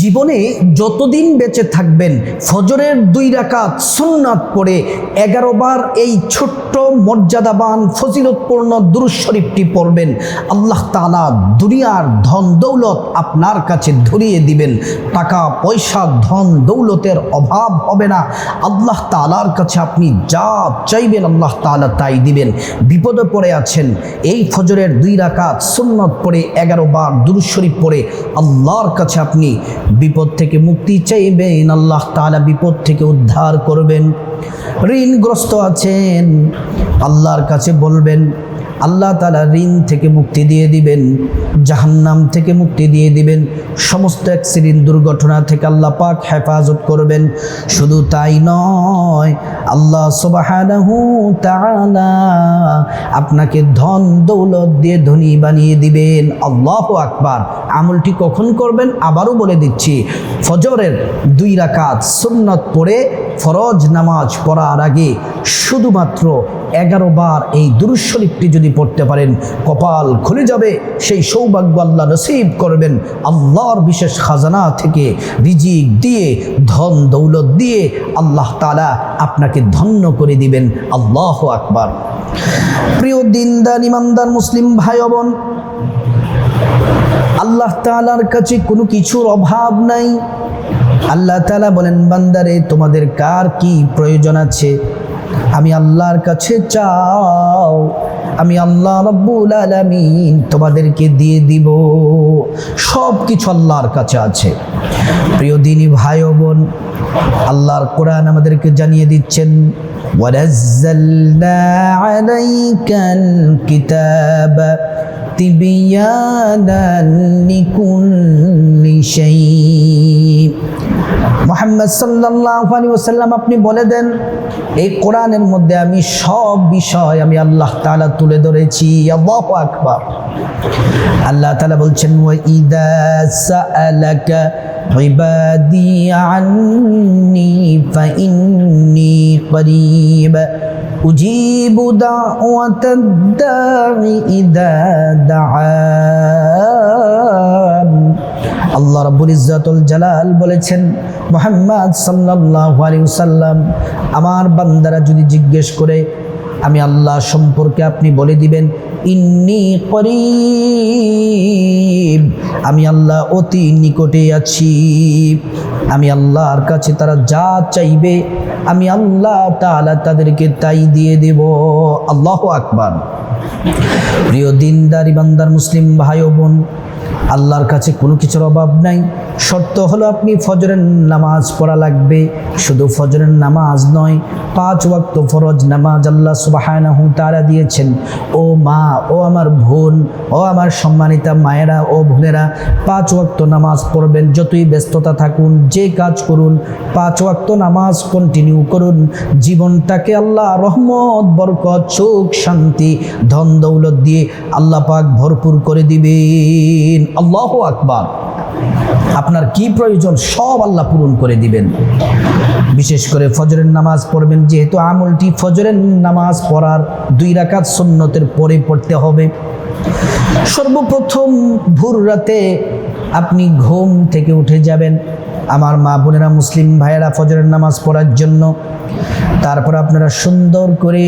জীবনে যতদিন বেঁচে থাকবেন, ফজরের দুই রাকাত সুন্নাত পড়ে এগারো বার এই ছোট্ট মর্যাদাবান, ফজিলতপূর্ণ দুরুজ শরীফটি পড়বেন। আল্লাহ তাআলা দুনিয়ার ধন দৌলত আপনার কাছে ধরিয়ে দিবেন। টাকা, পয়সা, ধন দৌলতের অভাব হবে না। আল্লাহ তালার কাছে আপনি যা চাইবেন আল্লাহ তাআলা তাই দিবেন। বিপদে পড়ে আছেন, এই ফজরের দুই রাকাত সুন্নত পড়ে এগারো বার দুরুজ শরীফ পড়ে আল্লাহর কাছে আপনি বিপদ থেকে মুক্তি চাইবেন, আল্লাহ তালা বিপদ থেকে উদ্ধার করবেন। ঋণগ্রস্ত আছেন, আল্লাহর কাছে বলবেন আল্লাহ তালা ঋণ থেকে মুক্তি দিয়ে দিবেন, জাহান্নাম থেকে মুক্তি দিয়ে দিবেন, সমস্ত অ্যাক্সিডেন্ট দুর্ঘটনা থেকে আল্লাহ পাক হেফাজত করবেন। শুধু তাই নয়, আল্লাহ আপনাকে ধন দৌলত দিয়ে ধনী বানিয়ে দিবেন। আল্লাহ আকবার। আমলটি কখন করবেন? আবারও বলে দিচ্ছি, ফজরের দুই রাকাত সুন্নত পড়ে ফরজ নামাজ পড়ার আগে। শুধুমাত্র এগারো বার এই দুরুশরীফটি যদি পড়তে পারেন, কপাল খুলে যাবে। সেই সৌভাগ্য আল্লাহ নসিব করবেন। আল্লাহর বিশেষ খাজানা থেকে রিজিক দিয়ে, ধন দৌলত দিয়ে আল্লাহ তালা আপনাকে ধন্য করে দিবেন। আল্লাহ আকবার। প্রিয় দিনদার, ইমানদার, মুসলিম ভাই বোন, আল্লাহ তালার কাছে কোনো কিছুর অভাব নাই। আল্লাহ তালা বলেন, বান্দারে, তোমাদের কার কি প্রয়োজন আছে? আমি আল্লাহর কাছে চাও আমি আল্লাহ রব্বুল আলামিন তোমাদেরকে দিয়ে দিব সব কিছু আল্লাহর কাছে আছে প্রিয় দিনী ভাই ও বোন আল্লাহর কোরআন আমাদেরকে জানিয়ে দিচ্ছেন ونزلنا عليك الكتاب তিবিয়ানা লিকুল্লি শাইইন মোহাম্মদ সাল্লাল্লাহু আলাইহি ওসাল্লাম আপনি বলে দেন, এই কোরআনের মধ্যে আমি সব বিষয় আমি আল্লাহ তাআলা তুলে ধরেছি। আল্লাহু আল্লাহ তাআলা বলছেন, ওয়া ইদা সাআলাকা ইবাদি আন্নি ফাইন্নি করিব। أجيب دعوة الداع إذا دعان আল্লাহ রাব্বুল ইজ্জাতুল জালাল বলেছেন মোহাম্মদ সাল্লাল্লাহু আলাইহি সাল্লাম আমার বান্দারা যদি জিজ্ঞেস করে আমি আল্লাহ সম্পর্কে আপনি বলে দিবেন, ইন্নি করিব। আমি আল্লাহ অতি নিকটে আছি। আমি আল্লাহর কাছে তারা যা চাইবে, আমি আল্লাহ তাআলা তাদেরকে তাই দিয়ে দেব। আল্লাহ আকবার। প্রিয় দিনদার, ইমানদার, মুসলিম ভাই বোন আল্লাহর কাছে কোনো কিছুর অভাব নাই। শর্ত হলো আপনি ফজরের নামাজ পড়া লাগবে। শুধু ফজরের নামাজ নয়, পাঁচ ওয়াক্ত ফরজ নামাজ আল্লাহ সুবাহানাহু তারা দিয়েছেন। ও মা, ও আমার বোন, ও আমার সম্মানিতা মায়েরা, ও বোনেরা, পাঁচ ওয়াক্ত নামাজ পড়বেন, যতই ব্যস্ততা থাকুন, যে কাজ করুন, পাঁচ ওয়াক্ত নামাজ কন্টিনিউ করুন। জীবনটাকে আল্লাহ রহমত, বরকত, সুখ, শান্তি ধন দৌলত দিয়ে আল্লাহ পাক ভরপুর করে দিবেন। আল্লাহ আকবার। আপনার কি প্রয়োজন সব আল্লাহ পূরণ করে দিবেন। বিশেষ করে ফজরের নামাজ পড়বেন, যেহেতু আমলটি ফজরের নামাজ পড়ার দুই রাকাত সুন্নতের পরে পড়তে হবে। সর্বপ্রথম ভোর রাতে আপনি ঘুম থেকে উঠে যাবেন। আমার মা বোনেরা মুসলিম ভাইয়েরা ফজরের নামাজ পড়ার জন্য। তারপর আপনারা সুন্দর করে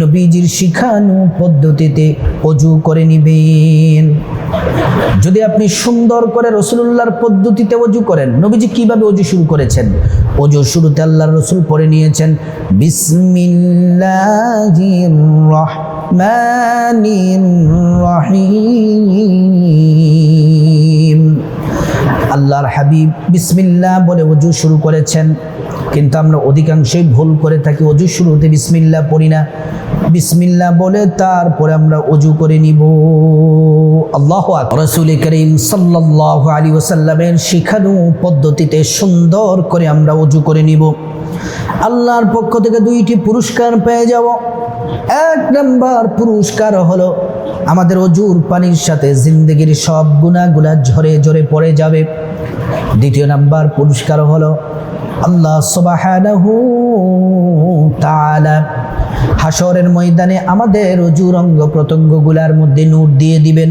নবীজির শিখানো পদ্ধতিতে অজু করে নিবেন। যদি আপনি সুন্দর করে রসুল্লাহর পদ্ধতিতে অজু করেন, নবীজি কীভাবে অজু শুরু করেছেন? অজু শুরুতে আল্লাহর রসুল পড়ে নিয়েছেন আল্লাহর হাবিব বিসমিল্লাহ বলে অজু শুরু করেছেন, কিন্তু আমরা অধিকাংশই ভুল করে থাকি অজু শুরুতে বিসমিল্লাহ পড়ি না। বিসমিল্লাহ বলে তারপরে আমরা অজু করে নিব। আল্লাহ রসুল করিম সাল্লাহ আলী ওসাল্লামের শিখানো পদ্ধতিতে সুন্দর করে আমরা অজু করে নিব। আল্লাহর পক্ষ থেকে দুইটি পুরস্কার পেয়ে যাব। এক নম্বর পুরস্কার হলো আমাদের অজুর পানির সাথে জিন্দগির সব গুণাগুলা ঝরে ঝরে পড়ে যাবে। দ্বিতীয় নাম্বার পুরস্কার হলো আল্লাহ সুবহানাহু তাআলা হাসরের ময়দানে আমাদের অজুর অঙ্গ প্রত্যঙ্গগুলার মধ্যে নূর দিয়ে দিবেন।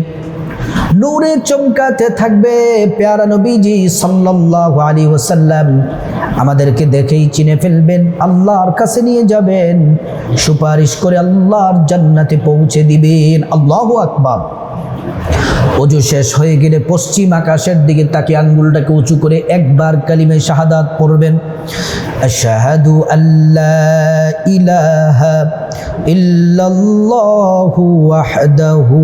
নূরে চমকাতে থাকবে পেয়ারা নবীজি সাল্লাল্লাহু আলাইহি ওয়াসাল্লাম। আমাদেরকে দেখেই চিনে ফেলবেন, আল্লাহর কাছে নিয়ে যাবেন। সুপারিশ করে আল্লাহর জান্নাতে পৌঁছে দিবেন। আল্লাহু আকবার। অজু শেষ হয়ে গেলে পশ্চিম আকাশের দিকে তাকে আঙ্গুলটাকে উঁচু করে একবার কালিমে শাহাদাত পড়বেন। শাহাদু আল্লাহ ইলাহা ইল্লাল্লাহু ওয়াহদাহু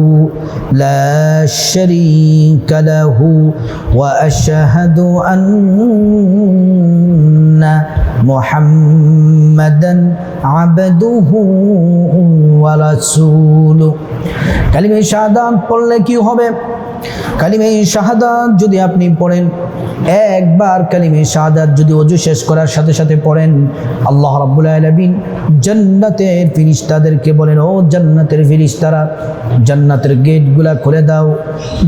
লা শারীকা লাহু ওয়া আশহাদু আন্না মুহাম্মাদান আবদুহু ওয়া রাসূলুহু। কালিমে শাহাদাত পড়লে কি হবে? কালিমে শাহাদাত যদি আপনি পড়েন একবার কালিমে শাহাদাত যদি অজু শেষ করার সাথে সাথে পড়েন, আল্লাহ রাব্বুল আলামিন জান্নাতের ফিরিস্তাদেরকে বলেন, ও জান্নাতের ফিরিস্তারা, জান্নাতের গেটগুলা খুলে দাও,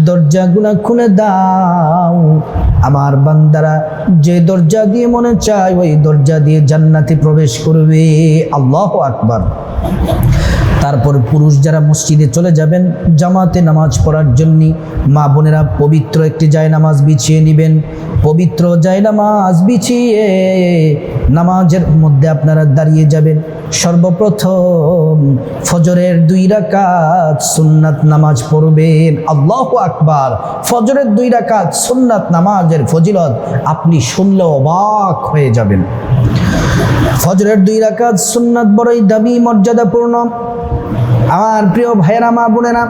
দরজাগুলা খুলে দাও। আমার বান্দারা যে দরজা দিয়ে মনে চায়, ওই দরজা দিয়ে জান্নাতে প্রবেশ করবে। আল্লাহ আকবার। তারপর পুরুষ যারা মসজিদে চলে যাবেন, জামাতে নামাজ পড়ার জন্য মা বোনেরা পবিত্র একটি জায় নামাজ বিছিয়ে নেবেন। পবিত্র জায় নামাজ বিছিয়ে নামাজের মধ্যে আপনারা দাঁড়িয়ে যাবেন। সর্বপ্রথম ফজরের দুই রাকাত সুন্নাত নামাজ পড়বেন। আল্লাহ আকবার! ফজরের দুই রাকাত সুন্নাত নামাজের ফজিলত আপনি শুনলে অবাক হয়ে যাবেন। ফজরের দুই রাকাত সুন্নাত বড়ই দাবি মর্যাদাপূর্ণ। আমার প্রিয় ভাইয়েরা মা বোনেরা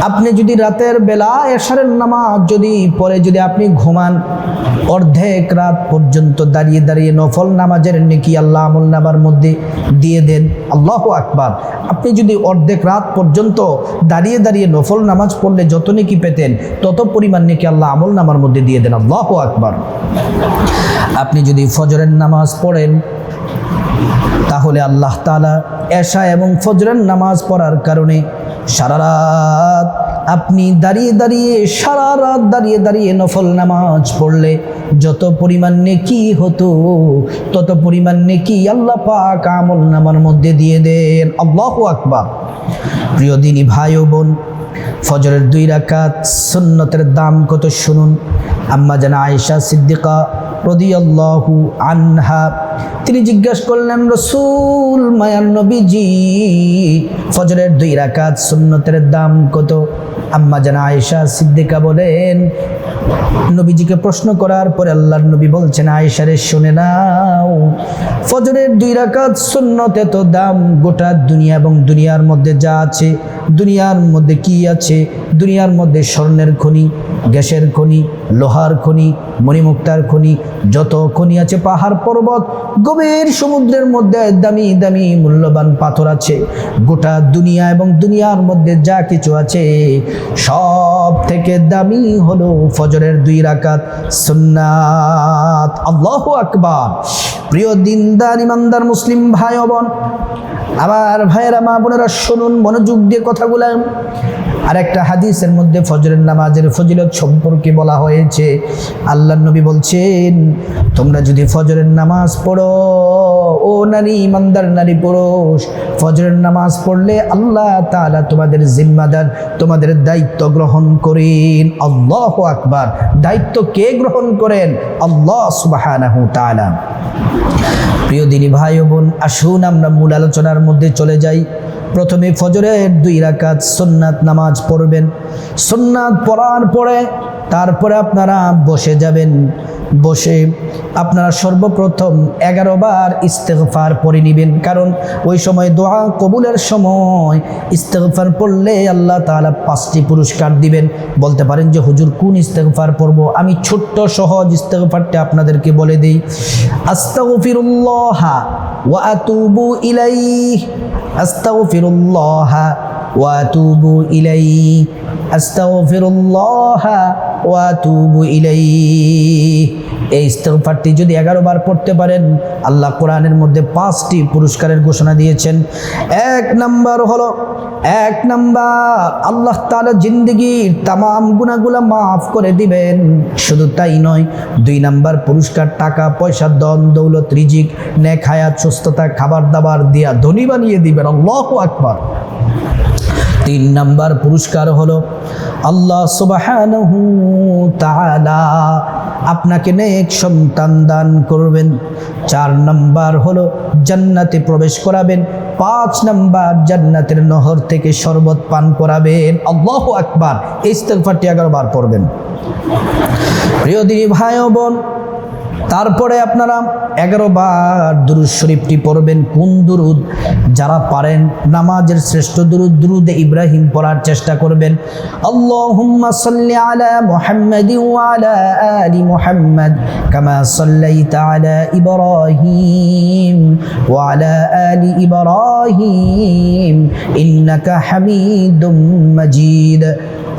আপনি যদি রাতের বেলা এশারের নামাজ যদি পরে যদি আপনি ঘুমান, অর্ধেক রাত পর্যন্ত দাঁড়িয়ে দাঁড়িয়ে নফল নামাজের নেকি আল্লাহ আমল নামার মধ্যে দিয়ে দেন। আল্লাহ আকবার। আপনি যদি অর্ধেক রাত পর্যন্ত দাঁড়িয়ে দাঁড়িয়ে নফল নামাজ পড়লে যত নেকি পেতেন, তত পরিমাণ নেকি আল্লাহ আমল নামার মধ্যে দিয়ে দেন। আল্লাহ আকবার। আপনি যদি ফজরের নামাজ পড়েন তাহলে আল্লাহ তালা এশা এবং ফজরের নামাজ পড়ার কারণে সারা রাত আপনি দাঁড়িয়ে দাঁড়িয়ে, সারা রাত দাঁড়িয়ে দাঁড়িয়ে নফল নামাজ পড়লে যত পরিমাণ নেকি হতো, তত পরিমাণ নেকি আল্লাহ পাক আমল নামার মধ্যে দিয়ে দেন। আল্লাহ আকবার। প্রিয় দিনী ভাই ও বোন, ফজরের দুই রাকাত সুন্নতের দাম কত শুনুন। আম্মা জানা আয়েশা সিদ্দিকা রদিয়াল্লাহু আনহা তিনি জিজ্ঞাসা করলেন, রসুল মায়ান নবীজি, ফজরের দুই রাকাত সুন্নতের দাম কত? আম্মা জানা আয়েশা সিদ্দিকা বলেন, নবীজিকে প্রশ্ন করার পরে আল্লাহর নবী বলছেন, আয়েশারে, শুনে নাও, ফজরের দুই রাকাত সুন্নত এত দাম গোটা দুনিয়া এবং দুনিয়ার মধ্যে যা আছে দুনিয়ার মধ্যে কি আছে? দুনিয়ার মধ্যে স্বর্ণের খনি, গ্যাসের খনি, লোহার খনি, মণিমুক্তার খনি, যত খনি আছে, পাহাড় পর্বত, গভীর সমুদ্রের মধ্যে দামি দামি মূল্যবান পাথর আছে। গোটা দুনিয়া এবং দুনিয়ার মধ্যে যা কিছু আছে সব থেকে দামি হলো ফজরের দুই রাকাত সুন্নাত। আল্লাহ আকবার। প্রিয় দিনদার, ইমানদার, মুসলিম ভাই বোন, আমার ভাইয়েরা, মা বোনেরা, শুনুন, মনোযোগ দিয়ে কথাগুলা। আর একটা হাদিসের মধ্যে ফজরের নামাজের ফজিলত সম্পর্কে বলা হয়েছে আল্লাহ নবী বলছেন, তোমরা যদি ফজরের নামাজ পড়ো, ও নারী, ইমানদার, নারী, পুরুষ, ফজরের নামাজ পড়লে আল্লাহ তালা তোমাদের জিম্মাদার, তোমাদের দায়িত্ব গ্রহণ করেন। আল্লাহ আকবার। দায়িত্ব কে গ্রহণ করেন? আল্লাহ তাআলা। প্রিয় দিনী ভাই বোন, আসুন আমরা মূল আলোচনার মধ্যে চলে যাই। প্রথমে ফজরের দুই রাকাত সুন্নাত নামাজ পড়বেন। সুন্নাত পড়ার পরে তারপরে আপনারা বসে যাবেন। বসে আপনারা সর্বপ্রথম এগারো বার ইস্তেগফার পড়ে নেবেন। কারণ ওই সময় দোয়া কবুলের সময় ইস্তেগফার পড়লে আল্লাহ তাআলা পাঁচটি পুরস্কার দিবেন। বলতে পারেন যে, হুজুর, কোন ইস্তেগফার পড়ব? আমি ছোট্ট সহজ ইস্তেগফারটা আপনাদেরকে বলে দিই। আস্তাগফিরুল্লাহ ওয়া আতুবু ইলাইহি। আস্তাগফিরুল্লাহ আতুবু ইলাইহি, আস্তাগফিরুল্লাহ ওয়া আতুবু ইলাইহি। এই ইস্তেগফারটি যদি এগারো বার পড়তে পারেন, আল্লাহ কোরআনের মধ্যে পাঁচটি পুরস্কারের ঘোষণা দিয়েছেন। এক নাম্বার হলো, এক নাম্বার, আল্লাহ তাআলা জিন্দগির তামাম গুণাগুলা মাফ করে দিবেন। শুধু তাই নয়, দুই নাম্বার পুরস্কার, টাকা, পয়সা দন দৌলত, রিজিক, নেক হায়াত, সুস্থতা খাবার দাবার দিয়া ধনী বানিয়ে দিবেন। আল্লাহু আকবার। তিন নাম্বার পুরস্কার হলো আল্লাহ তাআলা আপনাকে নেক সন্তান দান করবেন। চার নাম্বার হলো জান্নাতে প্রবেশ করাবেন। পাঁচ নাম্বার জান্নাতের নহর থেকে শরবত পান করাবেন। আল্লাহু আকবার এই ইস্তেগফারটি এগারো বার পড়বেন। প্রিয় দিনী ভাই বোন তারপরে আপনারা এগারো বার দুরুদ শরীফটি পড়বেন। কোন দুরুদ? যারা পারেন নামাজের শ্রেষ্ঠ দুরুদ দুরুদ ইব্রাহিম পড়ার চেষ্টা করবেন। আল্লাহুম্মা সাল্লি আলা মুহাম্মাদ ওয়া আলা আলি মুহাম্মাদ কামা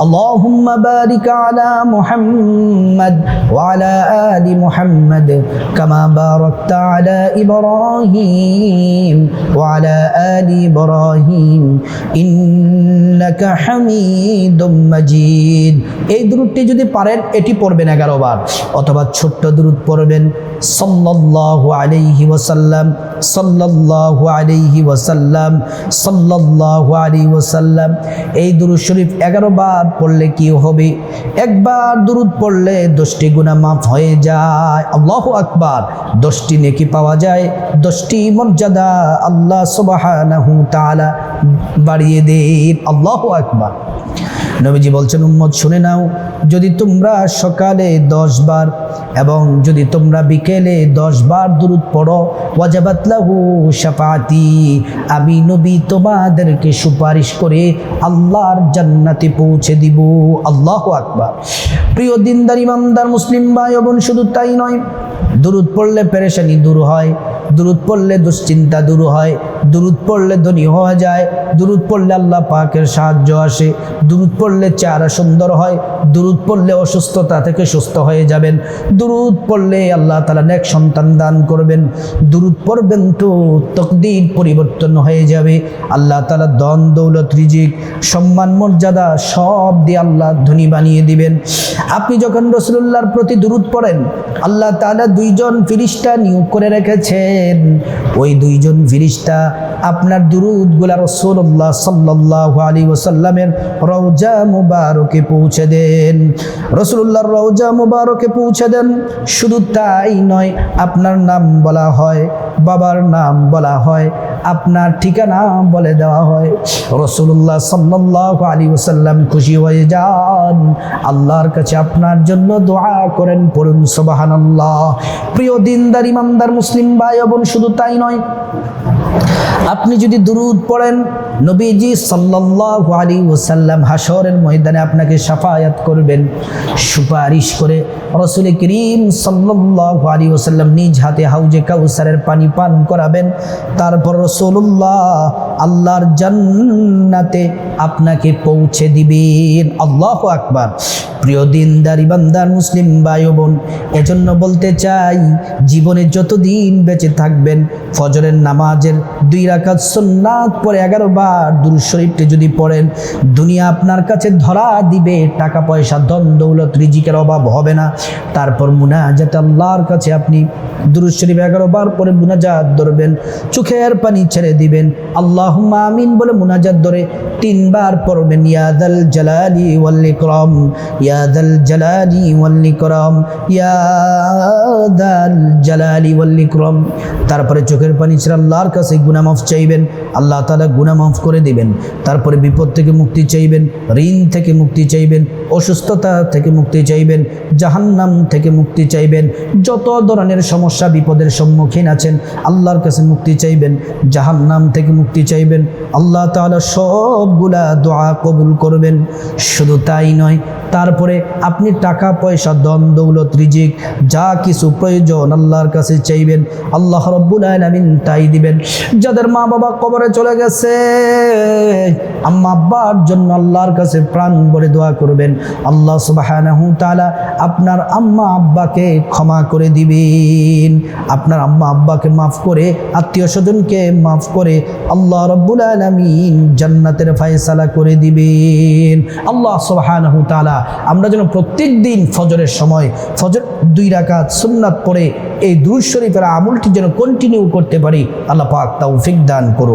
اللهم بارك على محمد وعلى آل محمد كما باركت على إبراهيم وعلى آل إبراهيم إنك حميد مجيد এই দূরটি যদি পারেন এটি পড়বেন এগারো বার অথবা ছোট্ট দূরত পড়বেন সাল্লাল্লাহু আলাইহি ওয়াসাল্লাম সাল্লাল্লাহু আলাইহি ওয়াসাল্লাম সাল্লাল্লাহু আলাইহি ওয়াসাল্লাম এই দুরূদ শরীফ এগারো বার পড়লে কি হবে? একবার দুরুদ পড়লে দশটি গুণা মাফ হয়ে যায়। আল্লাহ আকবার। দশটি নেকি পাওয়া যায়। দশটি মর্যাদা আল্লাহ সবাহ বাড়িয়ে দেন। আল্লাহ আকবার। নবীজি বলছেন, উম্মত, শুনে নাও, যদি তোমরা সকালে দশ বার এবং যদি তোমরা বিকেলে দশ বার দূরত পড়ো ওয়াজাবাতলাহু শাফাতি আমি নবী তোমাদেরকে সুপারিশ করে আল্লাহর জান্নাতে পৌঁছে দিব। আল্লাহ আকবার। প্রিয় দিনদার, ইমানদার, মুসলিম ভাই বোন, শুধু তাই নয় দূরত পড়লে পেরেশানি দূর হয় দূরত পড়লে দুশ্চিন্তা দূর হয় দূরত পড়লে ধনী হওয়া যায় দূরত পড়লে আল্লাহ পাকের সাহায্য আসে দূরত পড়লে চেহারা সুন্দর হয় দূরত পড়লে অসুস্থতা থেকে সুস্থ হয়ে যাবেন দূরত পড়লে আল্লাহ তালা নেক সন্তান দান করবেন দূরত পড়বেন তো তকদির পরিবর্তন হয়ে যাবে, আল্লাহ তালা দন দৌলত, রিজিক, সম্মান, মর্যাদা সব দিয়ে আল্লাহ ধনী বানিয়ে দিবেন। আপনি যখন রসুল্লাহর প্রতি দূরত পড়েন, আল্লাহ তালা দুইজন ফিরিস্তা নিয়োগ করে রেখেছেন, ওই দুইজন ফিরিস্তা আপনার দুরুদগুলা রসুল্লাহ সাল্লাহ আলী ওসাল্লামের রওজা মুবারকে পৌঁছে দেন। রসুল্লাহর রওজা মুবারকে পৌঁছে দেন। শুধু তাই নয়, আপনার নাম বলা হয়, বাবার নাম বলা হয়, আপনার ঠিকানা বলে দেওয়া হয়। রসুল্লাহ সাল্লাহ আলী ওসাল্লাম খুশি হয়ে যান। আল্লাহর কাছে আপনার জন্য দোয়া করেন, পড়ুন সবাহান প্রিয় দিনদার, ইমানদার মুসলিম ভাই বোন, শুধু তাই নয় আপনি যদি দুরুদ পড়েন, নবীজি সাল্লাল্লাহু আলী ওসাল্লাম হাসরের ময়দানে আপনাকে সাফায়াত করবেন, সুপারিশ করে রসুল করিম সাল্লাল্লাহু আলী ওসাল্লাম নিজ হাতে হাউজে কাউসারের পানি পান করাবেন, তারপর রসুল্লাহ আল্লাহর জান্নাতে আপনাকে পৌঁছে দিবেন। আল্লাহ আকবার। প্রিয় দিনদার ইবানদার মুসলিম ভাই বোন, এজন্য বলতে চাই, জীবনে যতদিন বেঁচে থাকবেন, ফজরের নামাজের দুই রাকাত সুন্নাত পরে এগারো বার দুরুদ শরীফটি যদি পড়েন, দুনিয়া আপনার কাছে ধরা দিবে, টাকা পয়সা, ধন দৌলত, রিজিকের অভাব হবে না। তারপর মুনাজাত আল্লাহর কাছে আপনি দুরুদ শরীফ এগারো বার পরে মুনাজাত ধরবেন, চোখের পানি ছেড়ে দিবেন। আল্লাহ আমিন বলে মুনাজাত ধরে তিনবার পড়বেন ইয়াদাল জালালি ওয়াল ইকরাম ইয়াদাল জালালি ওয়াল ইকরাম ইয়াদাল জালালি ওয়াল তারপরে চোখের পানি ছেড়ে আল্লাহর কাছে গুনাহ মাফ চাইবেন, আল্লাহ তাআলা গুনাহ মাফ করে দিবেন। তারপরে বিপদ থেকে মুক্তি চাইবেন, ঋণ থেকে মুক্তি চাইবেন, অসুস্থতা থেকে মুক্তি চাইবেন, জাহান্নাম থেকে মুক্তি চাইবেন, যত ধরনের সমস্যা বিপদের সম্মুখীন আছেন, আল্লাহর কাছে মুক্তি চাইবেন, জাহান্নাম থেকে মুক্তি চাইবেন, আল্লাহ তাআলা সবগুলা দোয়া কবুল করবেন। শুধু তাই নয়, তারপরে আপনি টাকা, পয়সা দন দৌলত, রিজিক, যা কিছু প্রয়োজন আল্লাহর কাছে চাইবেন, আল্লাহ রব্বুল আলমিন তাই দিবেন। যাদের মা বাবা কবরে চলে গেছে আম্মা আব্বার জন্য আল্লাহর কাছে প্রাণ ভরে দোয়া করবেন। আল্লাহ সুবহানাহু তাআলা আপনার আম্মা আব্বাকে ক্ষমা করে দিবেন। আপনার আম্মা আব্বাকে মাফ করে, আত্মীয় স্বজনকে মাফ করে আল্লাহ রব্বুল আলামিন জান্নাতের ফয়সালা করে দিবেন। আল্লাহ সুবহানাহু তাআলা আমরা যেন প্রত্যেক দিন ফজরের সময় ফজর দুই রাকাত সুন্নাত পড়ে এই দুরুদ শরীফের আমলটি যেন কন্টিনিউ করতে পারি। আল্লাহ পাক তৌফিক দান করুন।